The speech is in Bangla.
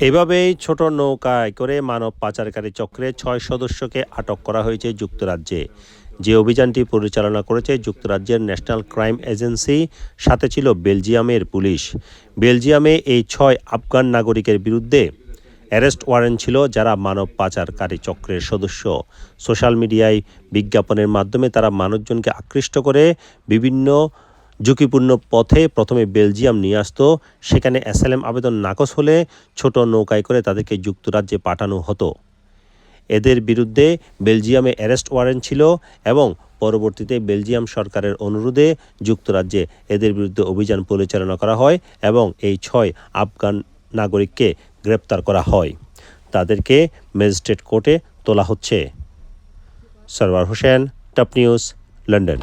এভাবেই ছোট নৌকায় করে মানব পাচারকারী চক্রে ছয় সদস্যকে আটক করা হয়েছে যুক্তরাজ্যে। যে অভিযানটি পরিচালনা করেছে যুক্তরাজ্যের ন্যাশনাল ক্রাইম এজেন্সি, সাথে ছিল বেলজিয়ামের পুলিশ। বেলজিয়ামে এই ছয় আফগান নাগরিকের বিরুদ্ধে অ্যারেস্ট ওয়ারেন্ট ছিল যারা মানব পাচারকারী চক্রের সদস্য। সোশ্যাল মিডিয়ায় বিজ্ঞাপনের মাধ্যমে তারা মানুষজনকে আকৃষ্ট করে বিভিন্ন ঝুঁকিপূর্ণ পথে প্রথমে বেলজিয়াম নিয়ে আসতো। সেখানে অ্যাসাইলাম আবেদন নাকচ হলে ছোট নৌকায় করে তাদেরকে যুক্তরাজ্যে পাঠানো হতো। এদের বিরুদ্ধে বেলজিয়ামে অ্যারেস্ট ওয়ারেন্ট ছিল এবং পরবর্তীতে বেলজিয়াম সরকারের অনুরোধে যুক্তরাজ্যে এদের বিরুদ্ধে অভিযান পরিচালনা করা হয় এবং এই ছয় আফগান নাগরিককে গ্রেপ্তার করা হয়। তাদেরকে ম্যাজিস্ট্রেট কোর্টে তোলা হচ্ছে। Sarwar Hossain, top news, London.